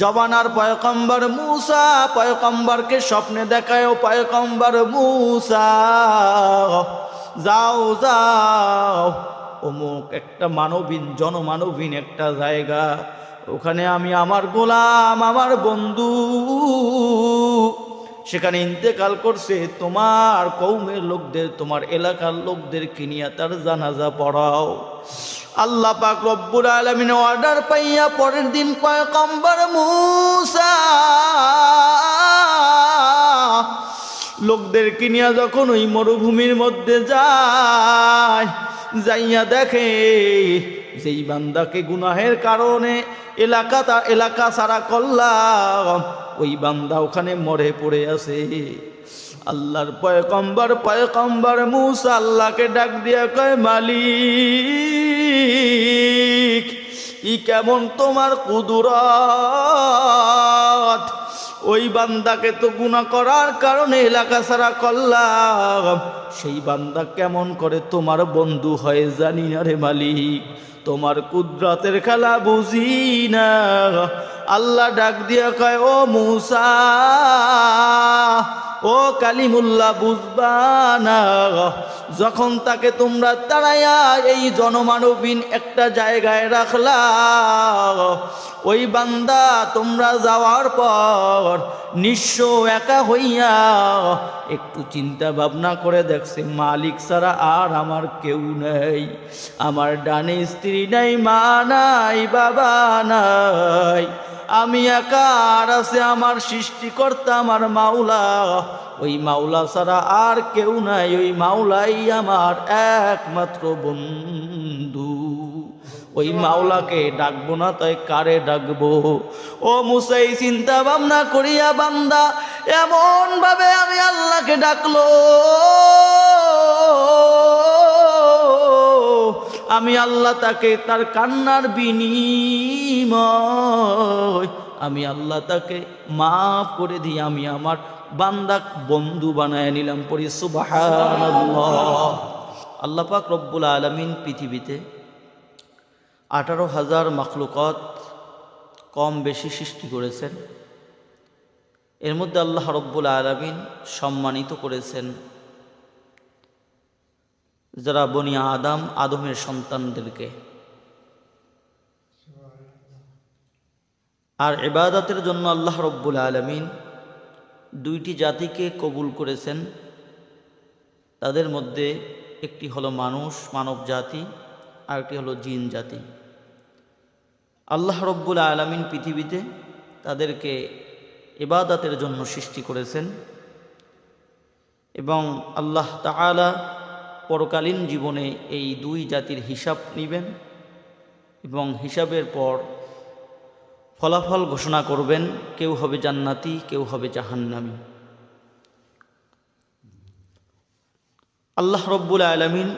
জবানার পয়কম্বর মূসা পয়কম্বরকে স্বপ্নে দেখায় পয়কম্বর মূসা। যাও যাও, অমুক একটা মানবীন জনমানবীন একটা জায়গা। ওখানে আমি আমার গোলাম, আমার বন্ধু। সেখানে ইন্তেকাল করছে তোমার কৌমের লোকদের, তোমার এলাকার লোকদেরকে নিয়ে তার জানাজা পড়াও। আল্লাহ পাক রব্বুল আলমিন অর্ডার পাইয়া পরের দিন পয়কম্বর মুসা লোকদেরকে নিয়ে যখন ওই মরুভূমির মধ্যে যায়, যাইয়া দেখে যেই বান্দাকে গুনাহের কারণে এলাকা তা এলাকা সারা করলাম, ওই বান্দা ওখানে মরে পড়ে আছে। আল্লাহর পয়কম্বর পয়কম্বর মুসা আল্লাহকে ডাক দিয়া কয়, মালিক, ই কেমন তোমার কুদুরত? ওই বান্দাকে তো গুণা করার কারণে এলাকা সারা করলাম। সেই বান্দা কেমন করে তোমার বন্ধু হয় জানি না রে মালিক। তোমার কুদরতের খেলা বুঝি না। আল্লাহ ডাক দিয়া কয়, ও মুসা ও কালিমুল্লাহ, বুঝবা না। যখন তাকে তোমরা তাড়াইয়া এই জনমানবীন একটা জায়গায় রাখলা, ওই বান্দা তোমরা যাওয়ার পর নিঃস্ব একা হইয়া একটু চিন্তা ভাবনা করে দেখছে, মালিক ছাড়া আর আমার কেউ নেই। আমার ডানে স্ত্রী নাই, মা নাই, বাবা নাই। আমি একা আর আছে আমার সৃষ্টিকর্তা, আমার মাওলা। ওই মাওলা ছাড়া আর কেউ নাই, ওই মাওলাই আমার একমাত্র বন্ধু। ওই মাওলাকে ডাকবো না, তাই কারে ডাকবো? ও মুসাই চিন্তা ভাবনা করিয়া বান্দা এমন ভাবে আমি আল্লাহকে ডাকলো। আমি আল্লাহ তাকে তার কান্নার বিনিময়, আমি আল্লাহ তাকে মাফ করে দিয়ে আমি আমার বান্দাক বন্ধু বানায় নিলাম পরি সুবাহ আল্লাহ পাক রব্বুল আলমিন পৃথিবীতে আঠারো হাজার মাখলুকত কম বেশি সৃষ্টি করেছেন। এর মধ্যে আল্লাহ রব্বুল আলমিন সম্মানিত করেছেন। যারা বনি আদম, আদমের সন্তানদেরকে। আর ইবাদতের জন্য আল্লাহ রব্বুল আলমিন দুইটি জাতিকে কবুল করেছেন। তাদের মধ্যে একটি হলো মানুষ, মানব জাতি, আর একটি হলো জিন জাতি। আল্লাহ রব্বুল আলমিন পৃথিবীতে তাদেরকে ইবাদতের জন্য সৃষ্টি করেছেন এবং আল্লাহ তাআলা পরকালীন জীবনে এই দুই জাতির হিসাব নেবেন এবং হিসাবের পর ফলাফল ঘোষণা করবেন, কেউ হবে জান্নাতি, কেউ হবে জাহান্নামি। আল্লাহ রব্বুল আলমিন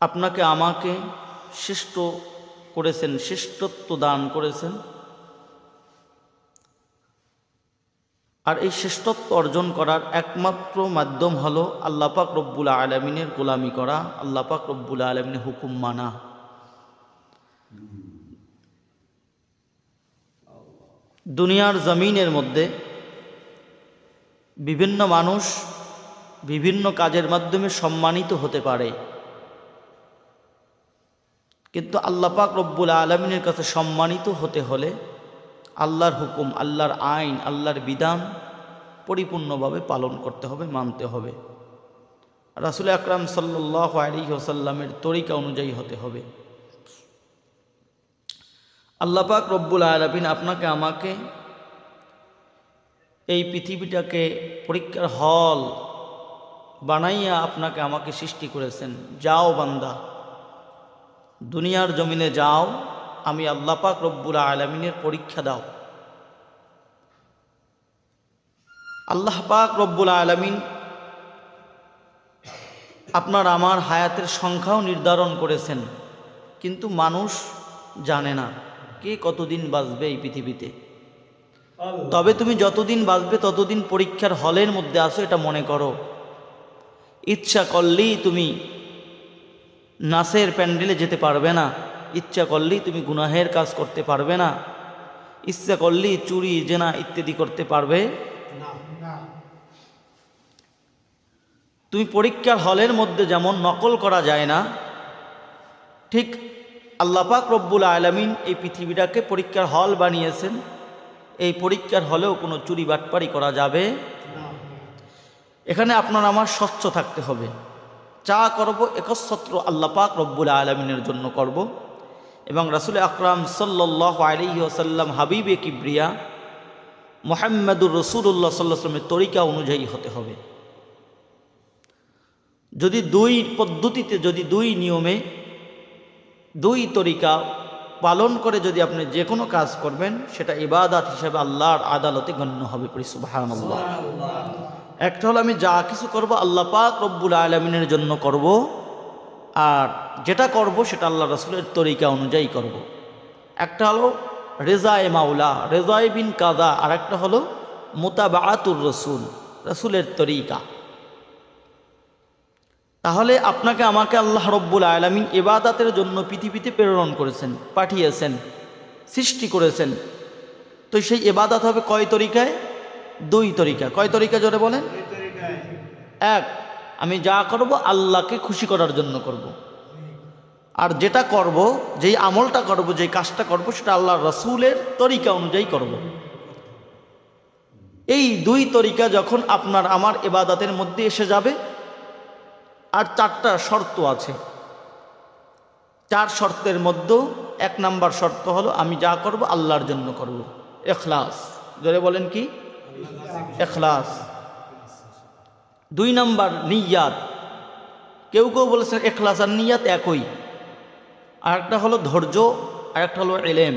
আপনাকে আমাকে শ্রেষ্ঠ করেছেন, শ্রেষ্ঠত্ব দান করেছেন। আর এই শ্রেষ্ঠত্ব অর্জন করার একমাত্র মাধ্যম হলো আল্লাপাক রব্বুল আলমিনের গোলামি করা আল্লাপাক রব্বুল আলমিনের হুকুম মানা। দুনিয়ার জমিনের মধ্যে বিভিন্ন মানুষ বিভিন্ন কাজের মাধ্যমে সম্মানিত হতে পারে। কিন্তু আল্লাপাক রব্বুল আলমিনের কাছে সম্মানিত হতে হলে আল্লাহর হুকুম, আল্লাহর আইন, আল্লাহর বিধান পরিপূর্ণভাবে পালন করতে হবে, মানতে হবে। রাসুল আকরাম সাল্লাহ আলী ওসাল্লামের তরিকা অনুযায়ী হতে হবে। আল্লাপাক রব্বুল আলমিন আপনাকে, আমাকে এই পৃথিবীটাকে পরীক্ষার হল বানাইয়া আপনাকে আমাকে সৃষ্টি করেছেন। যাও বান্দা, দুনিয়ার জমিনে যাও আমি আল্লাপাক রব্বুল আলমিনের পরীক্ষা দাও। আল্লাহ পাক রব্বুল আলমিন আপনার আমার হায়াতের সংখ্যাও নির্ধারণ করেছেন, কিন্তু মানুষ জানে না কে কতদিন বাঁচবে এই পৃথিবীতে। তবে তুমি যতদিন বাঁচবে ততদিন পরীক্ষার হলের মধ্যে আসো এটা মনে করো। ইচ্ছা করলেই তুমি নাচের প্যান্ডেলে যেতে পারবে না। ইচ্ছা করলেই তুমি গুনাহের কাজ করতে পারবে না। ইচ্ছা করলেই চুরি, জেনা ইত্যাদি করতে পারবে। তুমি পরীক্ষার হলের মধ্যে যেমন নকল করা যায় না, ঠিক আল্লাপাক রব্বুল আলমিন এই পৃথিবীটাকে পরীক্ষার হল বানিয়েছেন। এই পরীক্ষার হলেও কোনো চুরি বাটপারি করা যাবে। এখানে আপনার আমার স্বচ্ছ থাকতে হবে। চা করব, একচ্ছত্র আল্লাপাক রব্বুল আলমিনের জন্য করব। এবং রাসুল আকরাম সাল্লাহ আলী ওসাল্লাম হাবিবে কিব্রিয়া মোহাম্মদুর রসুল্লাহ সাল্লাহামের তরিকা অনুযায়ী হতে হবে। যদি দুই পদ্ধতিতে যদি দুই নিয়মে দুই তরিকা পালন করে যদি আপনি যে কোনো কাজ করবেন সেটা ইবাদাত হিসেবে আল্লাহর আদালতে গণ্য হবে সুবাহান একটা হলো আমি যা কিছু করব আল্লাহ পাক রব্বুল আলমিনের জন্য করব। আর যেটা করব সেটা আল্লাহ রসুলের তরিকা অনুযায়ী করব। একটা হলো রেজায় মাওলা রেজায় বিন কাদা আর একটা হলো মোতাবাতুর রসুল রসুলের তরিকা। তাহলে আপনাকে আমাকে আল্লাহ রব্বুল আলমিন এবাদাতের জন্য পৃথিবীতে প্রেরণ করেছেন পাঠিয়েছেন সৃষ্টি করেছেন। তো সেই এবাদাত হবে কয় তরিকায়? দুই তরিকা। কয় তরিকা জোরে বলেন? এক আমি যা করব আল্লাহকে খুশি করার জন্য করব। আর যেটা করব, যেই আমলটা করব, যেই কাজটা করব, সেটা আল্লাহ রসুলের তরিকা অনুযায়ী করব। এই দুই তরিকা যখন আপনার আমার এবাদাতের মধ্যে এসে যাবে, আর চারটা শর্ত আছে। চার শর্তের মধ্যে এক নাম্বার শর্ত হলো, আমি যা করব আল্লাহর জন্য করব। এখলাস। জোরে বলেন কি? এখলাস। দুই নম্বর নিয়াত। কেউ কেউ বলেছেন এখলাস আর নিয়াত একই। আর একটা হলো ধৈর্য আর একটা হলো এলেম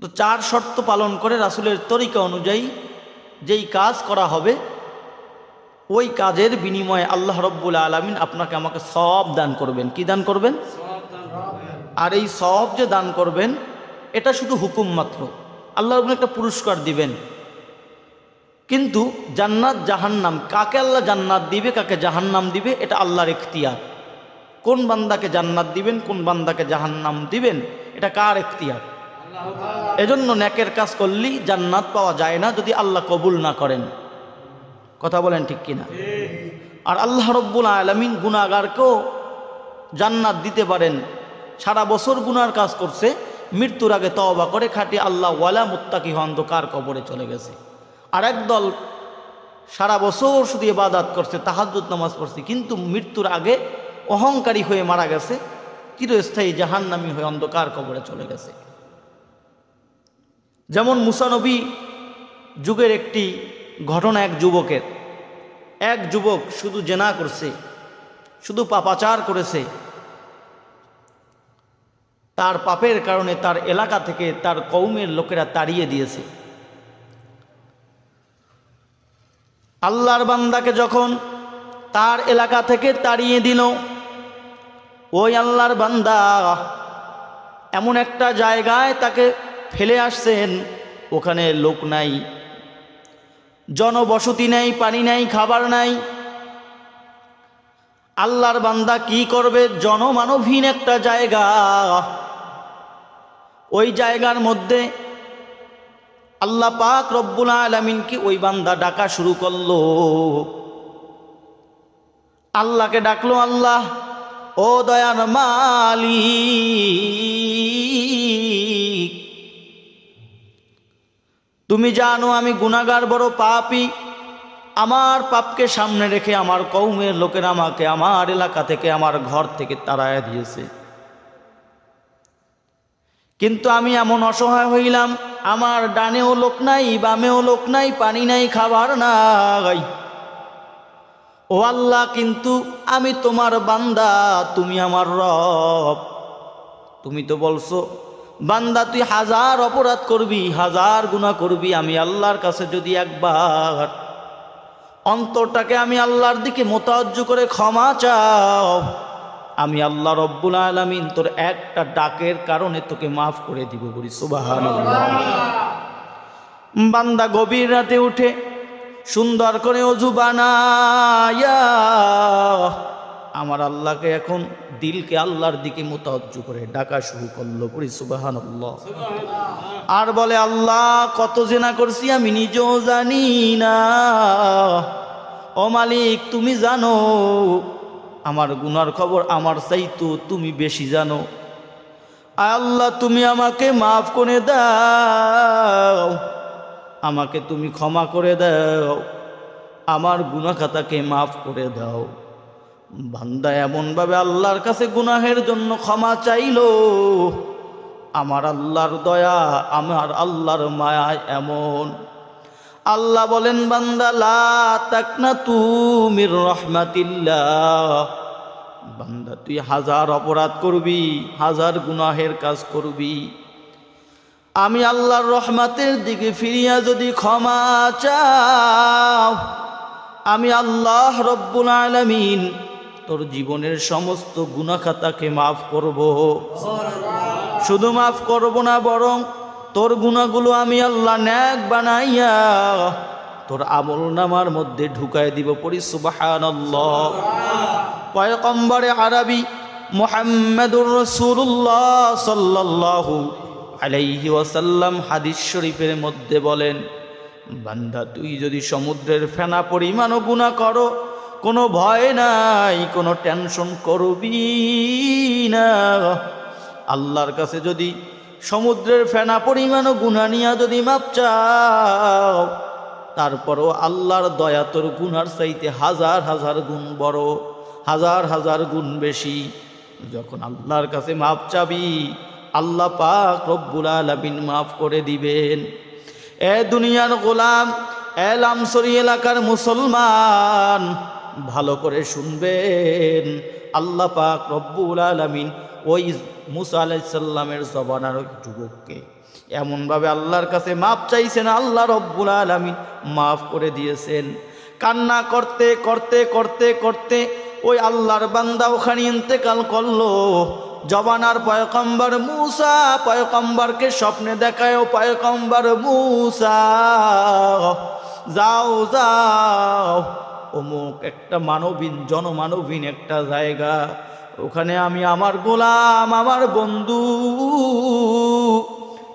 তো চার শর্ত পালন করে রাসুলের তরিকা অনুযায়ী যেই কাজ করা হবে, ওই কাজের বিনিময়ে আল্লাহ রব্বুল আলমিন আপনাকে আমাকে সব দান করবেন। কি দান করবেন? আর এই সব যে দান করবেন, এটা শুধু হুকুম মাত্র। আল্লাহ একটা পুরস্কার দিবেন। কিন্তু জান্নাত জাহান্নাম, কাকে আল্লাহ জান্নাত দিবে, কাকে জাহান্নাম দিবে, এটা আল্লাহর এখতিয়ার। কোন বান্দাকে জান্নাত দিবেন, কোন বান্দাকে জাহান্নাম দিবেন, এটা কার এখতিয়ার? এজন্য ন্যাকের কাজ করলেই জান্নাত পাওয়া যায় না যদি আল্লাহ কবুল না করেন। কথা বলেন ঠিক কিনা? আর আল্লাহ রব্বুল আলমিন গুণাগারকেও জান্নাত দিতে পারেন। সারা বছর গুনার কাজ করছে, মৃত্যুর আগে তওবা করে খাটি আল্লাহ ওয়ালা মুত্তাকি অন্ধকার কবরে চলে গেছে। আর দল সারা বছর শুধু ইবাদাত করছে তাহাজুদ নামাজ পড়ছে, কিন্তু মৃত্যুর আগে অহংকারী হয়ে মারা গেছে, চিরস্থায়ী জাহান্নামি হয়ে অন্ধকার কবরে চলে গেছে। যেমন মুসানবী যুগের একটি ঘটনা এক যুবকের। এক যুবক শুধু জেনা করছে, শুধু পাপাচার করেছে। তার পাপের কারণে তার এলাকা থেকে তার কৌমের লোকেরা তাড়িয়ে দিয়েছে। আল্লাহর বান্দাকে যখন তার এলাকা থেকে তাড়িয়ে দিল, ওই আল্লাহর বান্দা এমন একটা জায়গায় তাকে ফেলে আসছেন, ওখানে লোক নাই, জনবসতি নেই, পানি নাই, খাবার নাই। আল্লাহর বান্দা কি করবে? জনমানবহীন একটা জায়গা। ওই জায়গার মধ্যে আল্লাহ পাক রব্বুল আলমিনকে ওই বান্দা ডাকা শুরু করল। আল্লাহকে ডাকলো, আল্লাহ, ও দয়ার মালি তুমি জানো আমি গুনাগার বড় পাপি। আমার পাপকে সামনে রেখে আমার কৌমের লোকেরা আমাকে আমার এলাকা থেকে, আমার ঘর থেকে তাড়ায় দিয়েছে। কিন্তু আমি এমন অসহায় হইলাম আমার ডানেও লোক নাই, বামেও লোক নাই, পানি নাই, খাবার নাই। ও আল্লাহ, কিন্তু আমি তোমার বান্দা, তুমি আমার রব। তুমি তো বলছো, বান্দা, তুই হাজার অপরাধ করবি, হাজার গুণা করবি, আমি আল্লাহর কাছে যদি একবার অন্তরটাকে আমি আল্লাহর দিকে মোতাজ্জ করে ক্ষমা চাও আমি আল্লাহ রব্বুল আলমিন তোর একটা ডাকের কারণে তোকে মাফ করে দিব বলি সুবাহান বান্দা গভীর রাতে উঠে সুন্দর করে অজু বানায়া। আমার আল্লাহকে এখন দিলকে আল্লাহর দিকে মোতাজ্জু করে ডাকা শুরু করল পড়ি সুবাহান আর বলে, আল্লাহ, কত জেনা করছি আমি নিজেও জানি না। ও মালিক, তুমি জানো আমার গুনার খবর আমার চাইতো তুমি বেশি জানো। আল্লাহ, তুমি আমাকে মাফ করে দাও। আমাকে তুমি ক্ষমা করে দাও। আমার গুনা খাতাকে মাফ করে দাও। বান্দা এমনভাবে আল্লাহর কাছে গুনাহের জন্য ক্ষমা চাইলো। আমার আল্লাহর দয়া, আমার আল্লাহর মায়া এমন। আল্লাহ বলেন, বান্দা, লা তাকনা তুমির রহমাতিল্লাহ। বান্দা, তুই হাজার অপরাধ করবি, হাজার গুনাহের কাজ করবি। আমি আল্লাহর রহমাতের দিকে ফিরিয়া যদি ক্ষমা চাও, আমি আল্লাহ রব্বুল আলামিন তোর জীবনের সমস্ত গুণাখাতাকে মাফ করব। শুধু মাফ করব না, বরং তোর গুণাগুলো আমি আল্লাহ ন্যাক বানাইয়া তোর আমল নামার মধ্যে ঢুকাই দিব পড়ি সুবাহান পয়কম্বরে আরবি, মোহাম্মদুর রসুল্লাহ সাল্লাল্লাহু আলাইহি ওয়াসাল্লাম হাদিস শরীফের মধ্যে বলেন, বান্দা, তুই যদি সমুদ্রের ফেনা পরিমাণও গুণা করো, কোনো ভয় নাই, কোনো টেনশন করবি না। আল্লাহর কাছে যদি সমুদ্রের ফেনা পরিমাণও গুণা নিয়া যদি মাপ চাও, তারপরও আল্লাহর দয়া তোর গুনার চাইতে হাজার হাজার গুণ বড়, হাজার হাজার গুণ বেশি। যখন আল্লাহর কাছে মাপ চাবি, আল্লাহ পাক রব্বুল আলামিন মাফ করে দিবেন। এ দুনিয়ার গোলাম, এ লামসরি এলাকার মুসলমান, ভালো করে শুনবেন। আল্লাহ পাক রব্বুল আলামিন ওই মুসা আলাইসাল্লামের জবানার ওই যুবককে এমনভাবে আল্লাহর কাছে মাপ চাইছেন, আল্লাহ রব্বুল আলামিন মাফ করে দিয়েছেন। কান্না করতে করতে করতে করতে ওই আল্লাহর বান্দা ওখানে ইন্তেকাল করল। জবানার পয়কম্বর মুসা পয়কম্বরকে স্বপ্নে দেখায়, ও পয়কম্বর মুসা, যাও যাও। অমুক একটা মানবীন জনমানবীন একটা জায়গা। ওখানে আমি আমার গোলাম, আমার বন্ধু।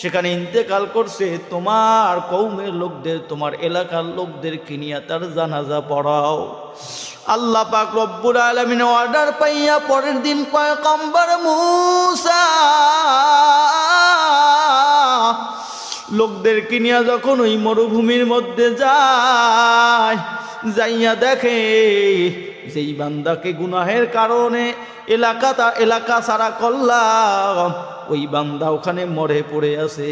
সেখানে ইন্তেকাল করছে তোমার কৌমের লোকদের, তোমার এলাকার লোকদের কিনিয়া তার জানাজা পড়াও। আল্লাহ পাক রব্বুল আলমিন অর্ডার পাইয়া পরের দিন পয়কম্বর মুসা লোকদের কিনিয়া যখন ওই মরুভূমির মধ্যে যায় যাইয়া দেখে, যেই বান্দাকে গুনাহের কারণে এলাকা তা এলাকা সারা করলাম, ওই বান্দা ওখানে মরে পড়ে আছে।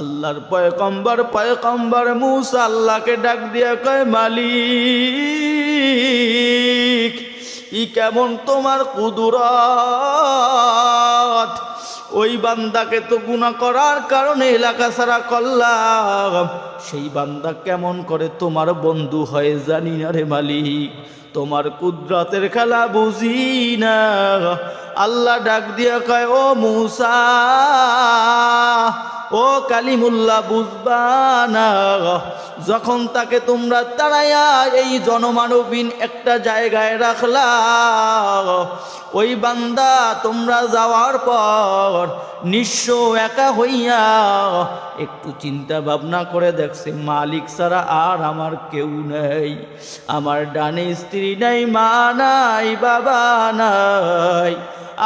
আল্লাহর পয়কম্বর পয়কম্বর মুসা আল্লাহকে ডাক দিয়া কয়, মালিক, ই কেমন তোমার কুদুরত? ওই বান্দাকে তো গুণা করার কারণে এলাকা সারা করলাম সেই বান্দা কেমন করে তোমার বন্ধু হয় জানি না রে মালিক। তোমার কুদরতের খেলা বুঝি না। আল্লাহ ডাক দিয়া কয়, ও মুসা ও কালিমুল্লাহ, বুঝবা না। যখন তাকে তোমরা তাড়াইয়া এই জনমানবীন একটা জায়গায় রাখলা, ওই বান্দা তোমরা যাওয়ার পর নিঃস্ব একা হইয়া একটু চিন্তা ভাবনা করে দেখছে, মালিক ছাড়া আর আমার কেউ নেই। আমার ডানে স্ত্রী নাই, মা নাই, বাবা নাই।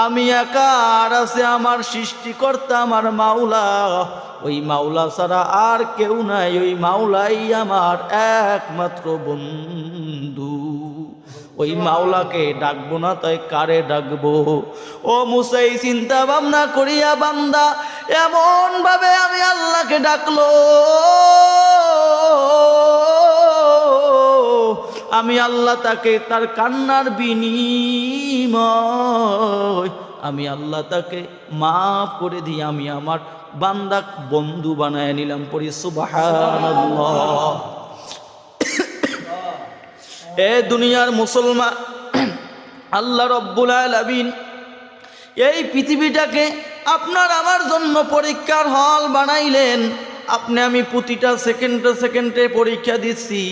আমি একা আর আছে আমার সৃষ্টিকর্তা, আমার মাওলা। ওই মাওলা ছাড়া আর কেউ নাই, ওই মাওলাই আমার একমাত্র বন্ধু। ওই মাওলাকে ডাকবো না, তাই কারে ডাকবো? ও মুসাই, চিন্তা ভাবনা করিয়া বান্দা এমন ভাবে আমি আল্লাহকে ডাকলো। আমি আল্লাহ তাকে তার কান্নার বিনিময়, আমি আল্লাহ তাকে মাফ করে দিয়ে আমি আমার বান্দা বন্ধু বানায় নিলাম পরি এ দুনিয়ার মুসলমান, আল্লাহ রব্বুল আলামিন এই পৃথিবীটাকে আপনার আমার জন্য পরীক্ষার হল বানাইলেন। আপনি আমি প্রতিটা সেকেন্ডে সেকেন্ডে পরীক্ষা দিচ্ছি।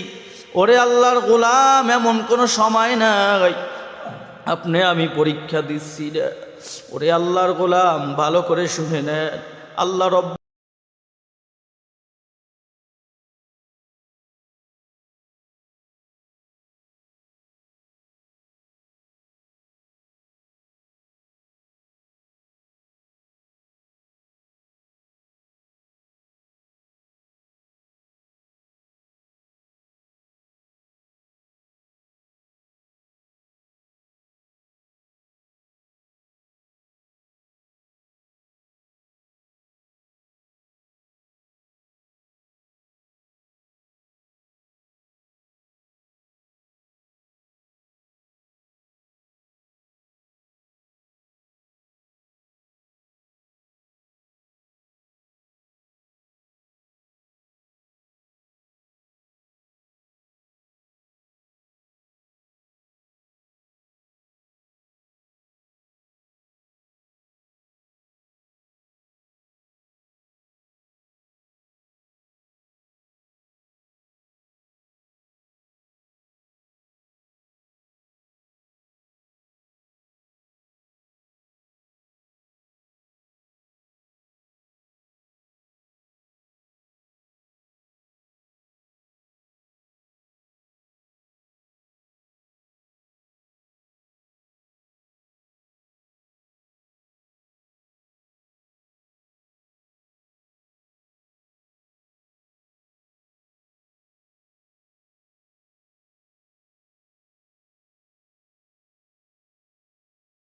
ওরে আল্লাহর গোলাম, এমন কোনো সময় নাই। আপনি আমি পরীক্ষা দিচ্ছি রে। ওরে আল্লাহর গোলাম, ভালো করে শুনে নেন। আল্লাহ রব